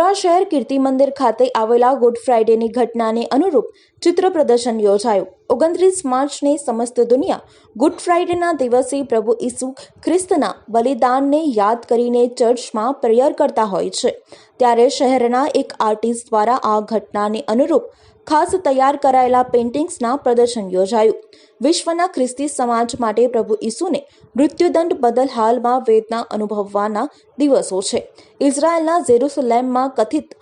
વડોદરા શહેર કીર્તિ મંદિર ખાતે આવેલા ગુડ ફ્રાઇડેની ઘટનાને અનુરૂપ ચિત્ર પ્રદર્શન યોજાયું. ઓગણત્રીસ માર્ચને સમસ્ત દુનિયા ગુડ ફ્રાઇડેના દિવસે પ્રભુ ઈસુ ખ્રિસ્તના બલિદાનને યાદ કરીને ચર્ચમાં પ્રેયર કરતા હોય છે. ત્યારે શહેરના એક આર્ટિસ્ટ દ્વારા આ ઘટનાને અનુરૂપ ખાસ તૈયાર કરાયેલા પેઇન્ટિંગ્સના પ્રદર્શન યોજાયું. વિશ્વના ખ્રિસ્તી સમાજ માટે પ્રભુ ઈસુને મૃત્યુદંડ બદલ હાલમાં વેદના અનુભવવાના દિવસો છે. ઇઝરાયલના જેરુસલેમમાં કથિત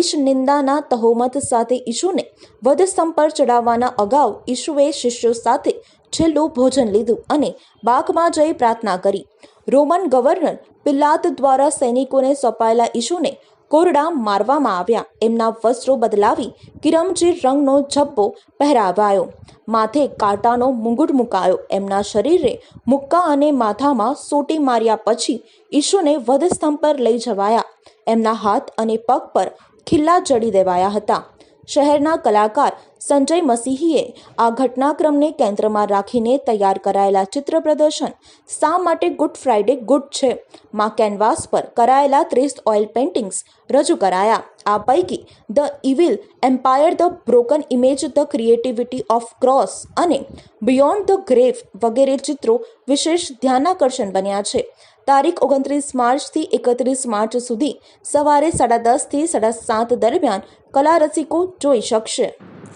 ઈશ નિંદાના તહોમત સાથે ઈશુને વધસ્તંભ પર ચડાવવાના અગાઉ ઈશુએ શિષ્યો સાથે છેલ્લું ભોજન લીધું અને બાગમાં જઈ પ્રાર્થના કરી. રોમન ગવર્નર પિલાત દ્વારા સૈનિકોને સોંપાયેલા ઈશુને કોરડા મારવામાં આવ્યા. એમના વસ્ત્રો બદલાવી કિરમજી રંગનો ઝબ્બો પહેરાવાયો. માથે કાંટાનો મુંગુટ મુકાયો. એમના શરીરે મુક્કા અને માથામાં સોટી માર્યા પછી ઈશુને વધસ્તંભ પર લઈ જવાયા. એમના હાથ અને પગ પર ખિલ્લા ચડી દેવાયા હતા. શહેરના કલાકાર સંજય મસીહીએ આ ઘટનાક્રમને કેન્દ્રમાં રાખીને તૈયાર કરાયેલા ચિત્ર પ્રદર્શન શા માટે ગુડ ફ્રાઇડે ગુડ છે? માં કેનવાસ પર કરાયેલા ત્રીસ ઓઇલ પેઇન્ટિંગ્સ રજૂ કરાયા. આ પૈકી the evil empire the broken image the creativity of cross અને બિયોન્ડ ધ ગ્રેવ વગેરે ચિત્રો વિશેષ ધ્યાનાકર્ષણ બન્યા છે. તારીખ ઓગણત્રીસ માર્ચથી એકત્રીસ માર્ચ સુધી સવારે સાડા દસથી સાડા સાત દરમિયાન કલા રસિકો જોઈ શકશે.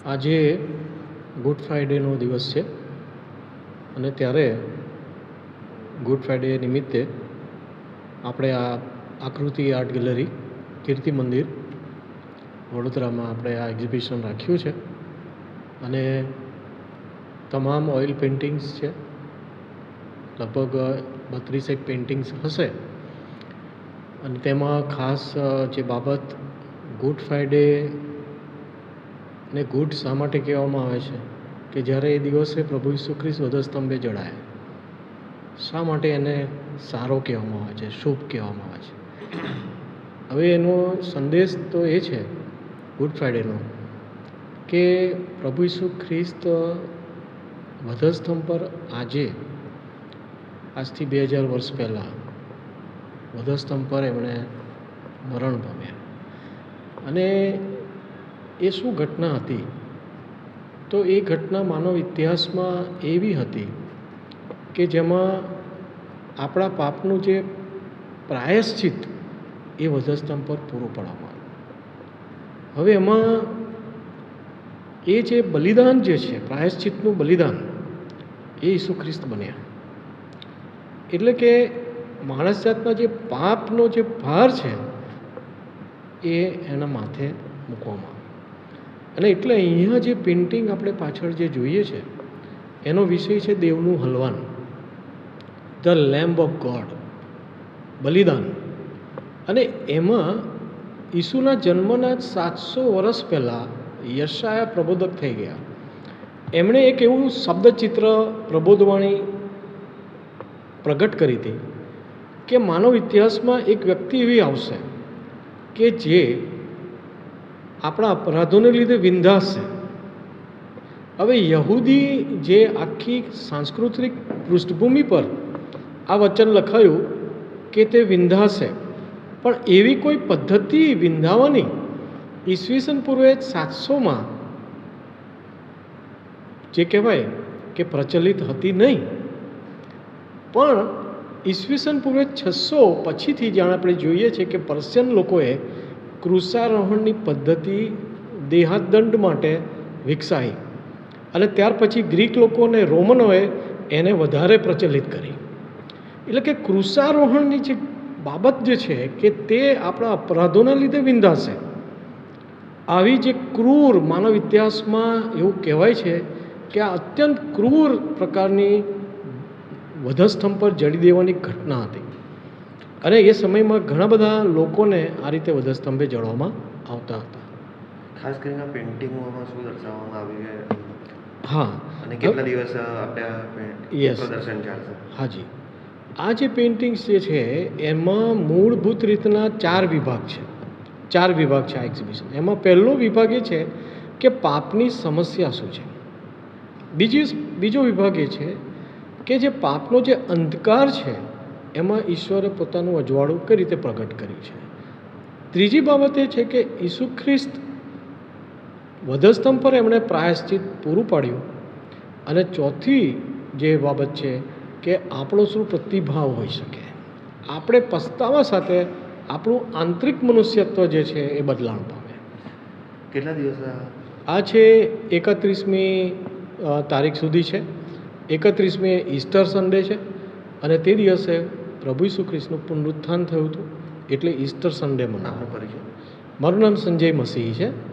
આજે ગુડ ફ્રાઇડેનો દિવસ છે અને ત્યારે ગુડ ફ્રાઇડે નિમિત્તે આપણે આ આકૃતિ આર્ટ ગેલેરી, કીર્તિ મંદિર, વડોદરામાં આપણે આ એક્ઝિબિશન રાખ્યું છે અને તમામ ઓઇલ પેઇન્ટિંગ્સ છે. લગભગ બત્રીસેક પેઇન્ટિંગ્સ હશે. અને તેમાં ખાસ જે બાબત ગુડ ફ્રાઇડે ને ગુડ શા માટે કહેવામાં આવે છે? કે જ્યારે એ દિવસે પ્રભુ ઈસુ ખ્રિસ્ત વધસ્તંભે જડાયા. શા માટે એને સારો કહેવામાં આવે છે, શુભ કહેવામાં આવે છે? હવે એનો સંદેશ તો એ છે ગુડ ફ્રાઇડેનો કે પ્રભુ ઈસુ ખ્રિસ્ત વધસ્તંભ પર આજે આજથી બે હજાર વર્ષ પહેલાં વધસ્તંભ પર એમણે મરણ પામ્યા. અને એ શું ઘટના હતી? તો એ ઘટના માનવ ઇતિહાસમાં એવી હતી કે જેમાં આપણા પાપનું જે પ્રાયશ્ચિત એ વધસ્તંભ પર પૂરું પાડવામાં હવે એમાં એ જે બલિદાન જે છે, પ્રાયશ્ચિતનું બલિદાન એ ઈસુ ખ્રિસ્ત બન્યા. એટલે કે માણસ જાતના જે પાપનો જે ભાર છે, એ એના માથે મૂકવામાં અને એટલે અહીંયા જે પેઇન્ટિંગ આપણે પાછળ જે જોઈએ છે, એનો વિષય છે દેવનું હલવાન. ધ લેમ્બ ઓફ ગોડ બલિદાન. અને એમાં ઈસુના જન્મના સાતસો વર્ષ પહેલાં યશાયા પ્રબોધક થઈ ગયા. એમણે એક એવું શબ્દચિત્ર પ્રબોધવાણી પ્રગટ કરી હતી કે માનવ ઇતિહાસમાં એક વ્યક્તિ એવી આવશે કે જે આપણા અપરાધોને લીધે વિંધાશે. હવે યહૂદી જે આખી સાંસ્કૃતિક પૃષ્ઠભૂમિ પર આ વચન લખાયું કે તે વિંધાશે, પણ એવી કોઈ પદ્ધતિ વિંધાવાની ઈસવીસન પૂર્વે સાતસોમાં જે કહેવાય કે પ્રચલિત હતી નહીં. પણ ઈસવીસન પૂર્વે છસો પછીથી જાણે આપણે જોઈએ છે કે પર્શિયન લોકોએ કૃષારોહણની પદ્ધતિ દેહાદંડ માટે વિકસાવી અને ત્યાર પછી ગ્રીક લોકો અને રોમનોએ એને વધારે પ્રચલિત કરી. એટલે કે કૃષારોહણની જે બાબત જે છે કે તે આપણા અપરાધોના લીધે વિંધાશે. આવી જે ક્રૂર માનવ ઇતિહાસમાં એવું કહેવાય છે કે આ અત્યંત ક્રૂર પ્રકારની વધસ્તંભ પર જડી દેવાની ઘટના હતી. અને એ સમયમાં ઘણા બધા લોકોને આ રીતે વધસ્તંભે જડવામાં આવતા હતા. ખાસ કરીને પેઇન્ટિંગોમાં શું દર્શાવવામાં આવ્યું છે? હા. અને કેટલા દિવસ આપણે યસ. પ્રદર્શન ચાલશે હાજી આ જે પેઇન્ટિંગ્સ જે છે એમાં મૂળભૂત રીતના ચાર વિભાગ છે. ચાર વિભાગ છે આ એક્ઝિબિશન એમાં પહેલો વિભાગ એ છે કે પાપની સમસ્યા શું છે? બીજી બીજો વિભાગ એ છે કે જે પાપનો જે અંધકાર છે એમાં ઈશ્વરે પોતાનું અજવાળું કઈ રીતે પ્રગટ કર્યું છે? ત્રીજી બાબત એ છે કે ઈસુ ખ્રિસ્ત વધસ્તંભ પર એમણે પ્રાયશ્ચિત પૂરું પાડ્યું અને ચોથી જે બાબત છે કે આપણો શું પ્રતિભાવ હોઈ શકે. આપણે પસ્તાવા સાથે આપણું આંતરિક મનુષ્યત્વ જે છે એ બદલાણ પામે. કેટલા દિવસ આ? આ છે એકત્રીસમી તારીખ સુધી છે. એકત્રીસમી ઈસ્ટર સન્ડે છે અને તે દિવસે પ્રભુ ઈસુ પુનરુત્થાન થયું હતું. એટલે ઈસ્ટર સન્ડે મનાવો મારું નામ સંજય મસીહ છે.